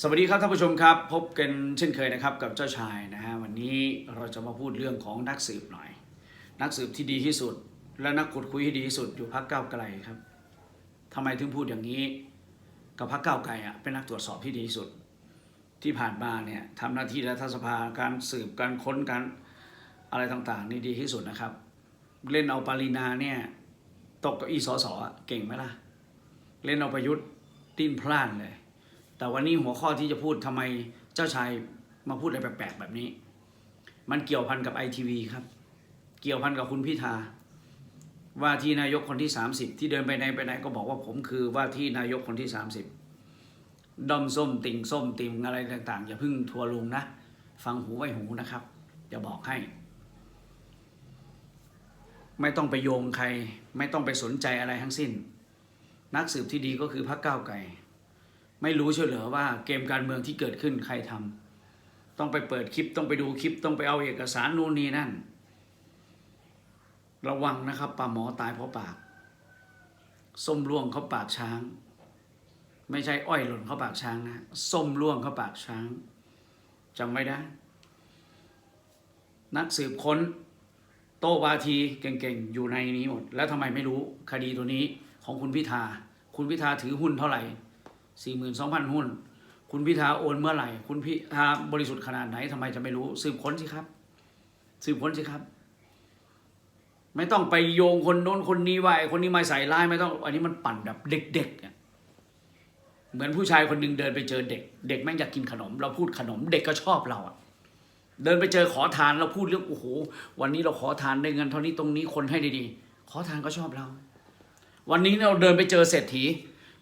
สวัสดีครับท่านผู้ชมครับ พบกันเช่นเคยนะครับกับเจ้าชายนะฮะวันนี้เราจะมาพูดเรื่องของนักสืบหน่อย นักสืบที่ดีที่สุด และนักขุดคุยที่ดีที่สุดอยู่พักเก้าไกลครับทำไมถึงพูดอย่างนี้กับพักเก้าไกลอะเป็นนักตรวจสอบที่ดีที่สุด ที่ผ่านมาเนี่ยทำหน้าที่รัฐสภาการสืบการค้นการอะไรต่างๆ นี่ดีที่สุดนะครับ เล่นเอาปารินาเนี่ยตกเกับอีสอสอเก่งไหมล่ะ เล่นเอาประยุทธ์ดิ้นพล่านเลย แต่วันนี้หัวข้อที่จะพูดทำไมเจ้าชายมาพูดอะไรแปลกๆแบบนี้ มันเกี่ยวพันกับไอทีวีครับ เกี่ยวพันกับคุณพิธา ว่าที่นายกคนที่ 30 ที่เดินไปไหนไปไหนก็บอกว่าผมคือว่าที่นายกคนที่ 30ดอมส้มติ่งส้มติ่งอะไรต่างๆ อย่าพึ่งทัวร์ลงนะ ฟังหูไว้หูนะครับจะบอกให้ ไม่ต้องไปโยงใคร ไม่ต้องไปสนใจอะไรทั้งสิ้น นักสืบที่ดีก็คือพรรคก้าวไกล ไม่รู้เฉยเหรอว่าเกมการเมืองที่เกิดขึ้นใครทำต้องไปเปิดคลิปต้องไปดูคลิปต้องไปเอาเอกสารนู่นนี่นั่น ระวังนะครับปลาหมอตายเพราะปากส้มร่วงเขาปากช้าง ไม่ใช่อ้อยหล่นเขาปากช้างนะส้มร่วงเขาปากช้างจำไว้นะนักสืบค้นโตวาทีเก่งๆ อยู่ในนี้หมด แล้วทำไมไม่รู้คดีตัวนี้ของคุณพิธา คุณพิธาถือหุ้นเท่าไหร่ สี่หมื่นสองพันหุ้น คุณพิธาโอนเมื่อไหร่ คุณพิธาบริสุทธิ์ขนาดไหนทำไมจะไม่รู้ สืบค้นสิครับ สืบค้นสิครับ ไม่ต้องไปโยงคนโน้นคนนี้ว่าไอ้คนนี้มาใส่ร้ายไม่ต้อง อันนี้มันปั่นแบบเด็กๆอะเหมือนผู้ชายคนหนึ่งเดินไปเจอเด็ก เด็กแม่งอยากกินขนม เราพูดขนม เด็กก็ชอบเราอะเดินไปเจอขอทานเราพูดเรื่องโอ้โหวันนี้เราขอทานได้เงินเท่านี้ตรงนี้คนให้ดีๆขอทานก็ชอบเรา วันนี้เราเดินไปเจอเศรษฐี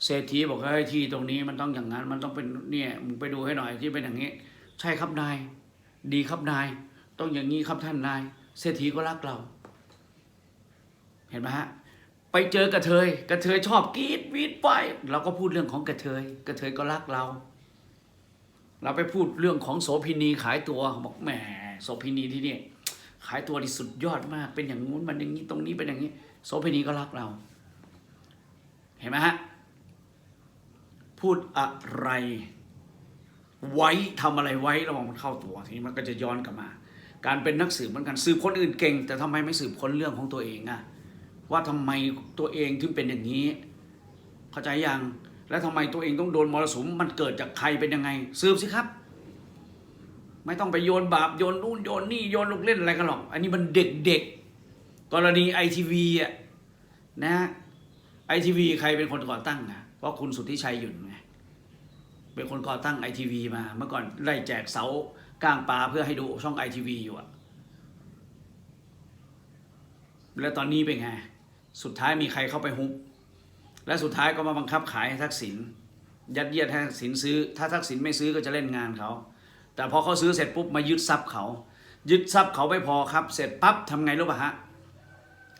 เศรษฐีบอกเฮ้ยที่ตรงนี้มันต้องอย่างนั้น มันต้องเป็นเนี่ยมึงไปดูให้หน่อยที่เป็นอย่างนี้ ใช่ครับนาย ดีครับนาย ต้องอย่างนี้ครับท่านนาย เศรษฐีก็รักเรา เห็นไหมฮะไปเจอกระเทยกระเทยชอบกรีดวีดไฟเราก็พูดเรื่องของกระเทยกระเทยก็รักเรา เราไปพูดเรื่องของโสพินีขายตัวบอกแหมโสพินีที่นี่ขายตัวที่สุดยอดมาก เป็นอย่างงู้นมันอย่างนี้ตรงนี้เป็นอย่างนี้ โสพินีก็รักเรา เห็นไหมฮะ พูดอะไร ไว้ทำอะไรไว้ระหว่างมันเข้าตัวทีนี้มันก็จะย้อนกลับมา การเป็นนักสืบเหมือนกันสืบคนอื่นเก่ง แต่ทำไมไม่สืบคนเรื่องของตัวเองอะว่าทำไมตัวเองถึงเป็นอย่างนี้ เข้าใจยังแล้วทำไมตัวเองต้องโดนมรสุมมันเกิดจากใครเป็นยังไงสืบสิครับ ไม่ต้องไปโยนบาปโยนนู่นโยนนี่โยนลูกเล่นอะไรกันหรอก อันนี้มันเด็กๆกรณีไอทีวีอะนะไอทีวีใครเป็นคนก่อตั้งอะ ราะคุณสุทธิชัยหยุ่นไงเป็นคนก่อตั้งไอทีวีมา เมื่อก่อนไล่แจกเสาก้างปลาเพื่อให้ดูช่องไอทีวีอยู่อะแล้วตอนนี้เป็นไง สุดท้ายมีใครเข้าไปฮุบและสุดท้ายก็มาบังคับขายให้ทักษิณยัดเยียดให้ทักษิณซื้อ ถ้าทักษิณไม่ซื้อก็จะเล่นงานเขา แต่พอเขาซื้อเสร็จปุ๊บมายึดทรัพย์เขา ยึดทรัพย์เขาไม่พอครับ เสร็จปั๊บทำไงรู้ป่ะฮะ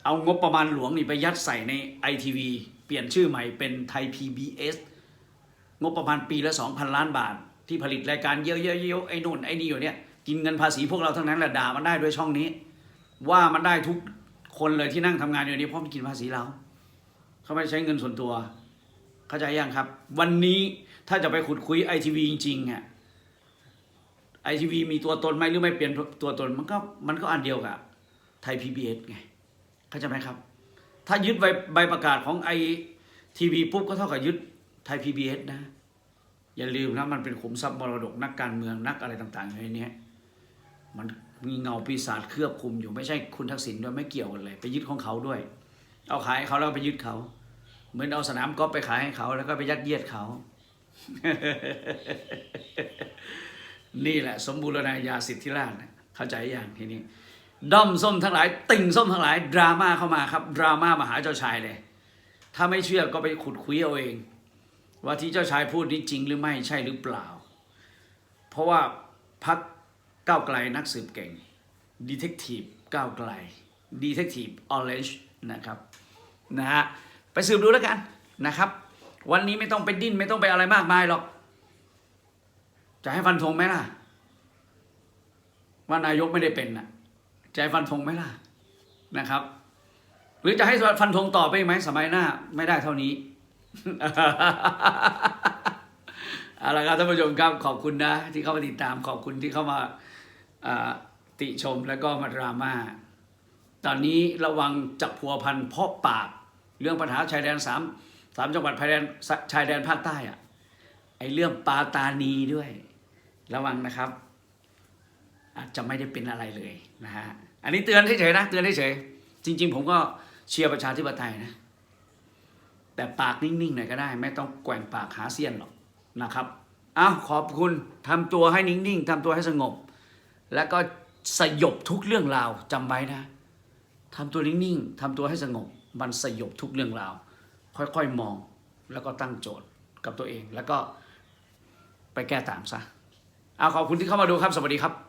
เอางบประมาณหลวงนี่ไปยัดใส่ในไอทีวี เปลี่ยนชื่อใหม่เป็นไทย PBS งบประมาณปีละ 2,000 ล้านบาท ที่ผลิตรายการเยอะๆๆไอ้นู่นไอ้นี่อยู่เนี่ยกินเงินภาษีพวกเราทั้งนั้นแหละด่ามันได้ด้วยช่องนี้ ว่ามันได้ทุกคนเลยที่นั่งทำงานอยู่นี้เพราะมันกินภาษีเราเขาไม่ใช้เงินส่วนตัว เข้าใจยังครับ วันนี้ถ้าจะไปขุดคุยไอทีวีจริงๆอะไอทีวีมีตัวตนไหมหรือไม่เปลี่ยนตัวตนมันก็มันก็อันเดียวกับไทยพีบีเอสไงเข้าใจไหมครับ ถ้ายึดใบใบประกาศของไอทีวีปุ๊บก็เท่ากับยึดไทยพีบีเอสนะ อย่าลืมนะมันเป็นขุมทรัพย์มรดกนักการเมืองนักอะไรต่างๆอยู่ในนี้มันมีเงาปีศาจเคลือบคุมอยู่ไม่ใช่คุณทักษิณด้วยไม่เกี่ยวกันเลย ไปยึดของเขาด้วย เอาขายเขาแล้วไปยึดเขา เหมือนเอาสนามกอล์ฟไปขายให้เขาแล้วก็ไปยัดเยียดเขา นี่แหละ สมบูรณาญาสิทธิราชเข้าใจอย่างทีนี้ ด้อมส้มทั้งหลาย ติ่งส้มทั้งหลาย ดราม่าเข้ามาครับ ดราม่ามหาเจ้าชายเลย ถ้าไม่เชื่อก็ไปขุดคุยเอาเอง ว่าที่เจ้าชายพูดนี้จริงหรือไม่ใช่หรือเปล่า เพราะว่าพักก้าวไกลนักสืบเก่งดีเทคทีฟก้าวไกลดีเทคทีฟออเรนจ์นะครับนะฮะไปสืบดูแล้วกันนะครับ วันนี้ไม่ต้องไปดิ้นไม่ต้องไปอะไรมากมายหรอก จะให้ฟันธงไหมล่ะ ว่านายกไม่ได้เป็นนะจะ ให้ฟันธงไหมล่ะนะครับ หรือจะให้ฟันธงต่อไปไหมสมัยหน้า ไม่ได้เท่านี้เอาละครับท่านผู้ชมครับขอบคุณนะ ที่เข้ามาติดตามขอบคุณที่เข้ามาติชมแล้วก็มาดราม่าตอนนี้ระวังจับพัวพันเพราะปาก เรื่องปัญหาชายแดนสามสามจังหวัดชายแดนชายแดนภาคใต้อะไอเรื่องปาตานีด้วย ระวังนะครับ จะไม่ได้เป็นอะไรเลยนะฮะอันนี้เตือนเฉยๆนะเตือนเฉยๆจริง ๆ ผมก็เชียร์ประชาธิปไตยนะแต่ปากนิ่งๆหน่อยก็ได้ ไม่ต้องแกว่งปากหาเสี้ยนหรอกนะครับอ้าวขอบคุณทำตัวให้นิ่งๆทำตัวให้สงบ แล้วก็สยบทุกเรื่องราวจำไว้นะทำตัวนิ่งๆทำตัวให้สงบ มันสยบทุกเรื่องราว ค่อยๆมองแล้วก็ตั้งโจทย์กับตัวเองแล้วก็ไปแก้ต่างซะเอาขอบคุณที่เข้ามาดูครับ สวัสดีครับ